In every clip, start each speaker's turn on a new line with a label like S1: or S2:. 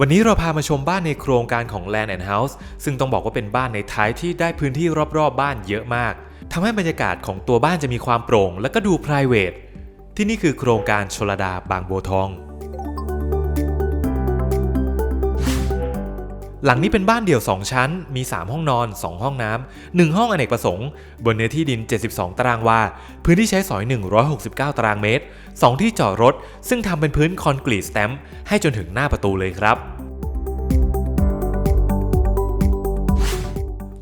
S1: วันนี้เราพามาชมบ้านในโครงการของ Land and House ซึ่งต้องบอกว่าเป็นบ้านในท้ายที่ได้พื้นที่รอบๆบบ้านเยอะมากทำให้บรรยากาศของตัวบ้านจะมีความโปร่ง และก็ดู p r i v a t ที่นี่คือโครงการชลดาบางบัวทอง หลังนี้เป็นบ้านเดี่ยว 2 ชั้น มี 3 ห้องนอน 2 ห้องน้ำ 1 ห้องอเนกประสงค์ บนเนื้อที่ดิน 72 ตารางวา พื้นที่ใช้สอย 169 ตารางเมตร 2 ที่จอดรถ ซึ่งทำเป็นพื้นคอนกรีตสแตมป์ให้จนถึงหน้าประตูเลยครับ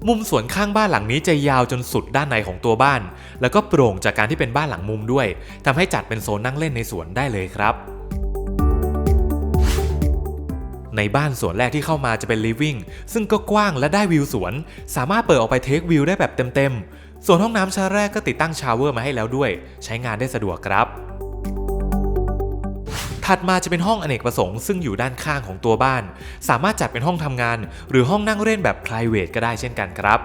S1: มุมสวนข้างบ้านหลังนี้จะยาวจนสุดด้านในของตัวบ้าน แล้วก็โปร่งจากการที่เป็นบ้านหลังมุมด้วยทำให้จัดเป็นโซนนั่งเล่นในสวนได้เลยครับในบ้านสวนแรกที่เข้ามาจะเป็น living ซึ่งก็กว้างและได้วิวสวน สามารถเปิดออกไปเทควิวได้แบบเต็มๆ ส่วนห้องน้ำชั้นแรกก็ติดตั้งชาวเวอร์มาให้แล้วด้วย ใช้งานได้สะดวกครับ ถัดมาจะเป็นห้องอเนกประสงค์ซึ่งอยู่ด้านข้างของตัวบ้าน สามารถจัดเป็นห้องทำงาน หรือห้องนั่งเล่นแบบ p r i v a t ก็ได้เช่นกันครับ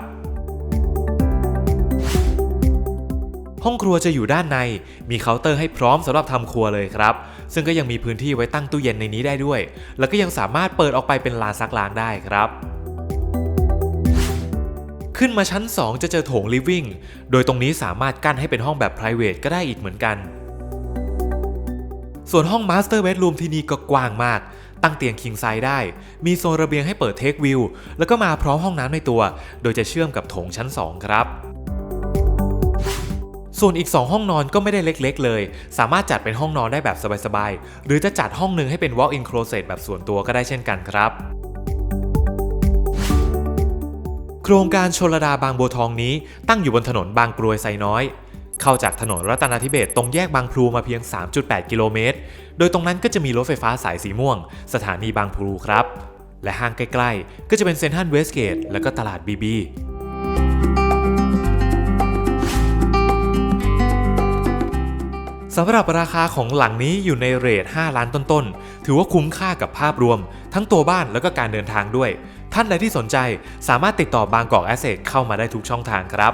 S1: ห้องครัวจะอยู่ด้านใน มีเคาน์เตอร์ให้พร้อมสำหรับทำครัวเลยครับ ซึ่งก็ยังมีพื้นที่ไว้ตั้งตู้เย็นในนี้ได้ด้วย แล้วก็ยังสามารถเปิดออกไปเป็นลานซักล้างได้ครับ ขึ้นมาชั้น 2 จะเจอโถง living โดยตรงนี้สามารถกั้นให้เป็นห้องแบบ private ก็ได้อีกเหมือนกัน ส่วนห้อง master bedroom ที่นี่ก็กว้างมาก ตั้งเตียง king size ได้ มีโซนระเบียงให้เปิด take view แล้วก็มาพร้อมห้องน้ำในตัว โดยจะเชื่อมกับโถงชั้น 2 ครับ ส่วนอีก 2 ห้องนอนก็ไม่ได้เล็กๆเลย สามารถจัดเป็นห้องนอนได้แบบสบายๆ หรือจะจัดห้องหนึ่งให้เป็น walk-in closet แบบส่วนตัวก็ได้เช่นกันครับโครงการชลดาบางบัวทองนี้ตั้งอยู่บนถนนบางกรวยไซน้อย เข้าจากถนนรัตนาธิเบศตรงแยกบางพลูมาเพียง 3.8 กิโลเมตร โดยตรงนั้นก็จะมีรถไฟฟ้าสายสีม่วง สถานีบางพลูครับ และห้างใกล้ๆ ก็จะเป็นเซ็นทรัลเวสเกตและก็ตลาดบีบีสำหรับราคาของหลังนี้อยู่ในเรท 5 ล้านต้นๆ ถือว่าคุ้มค่ากับภาพรวม ทั้งตัวบ้านแล้วก็การเดินทางด้วย ท่านใดที่สนใจสามารถติดต่อบางกอกแอสเซทเข้ามาได้ทุกช่องทางครับ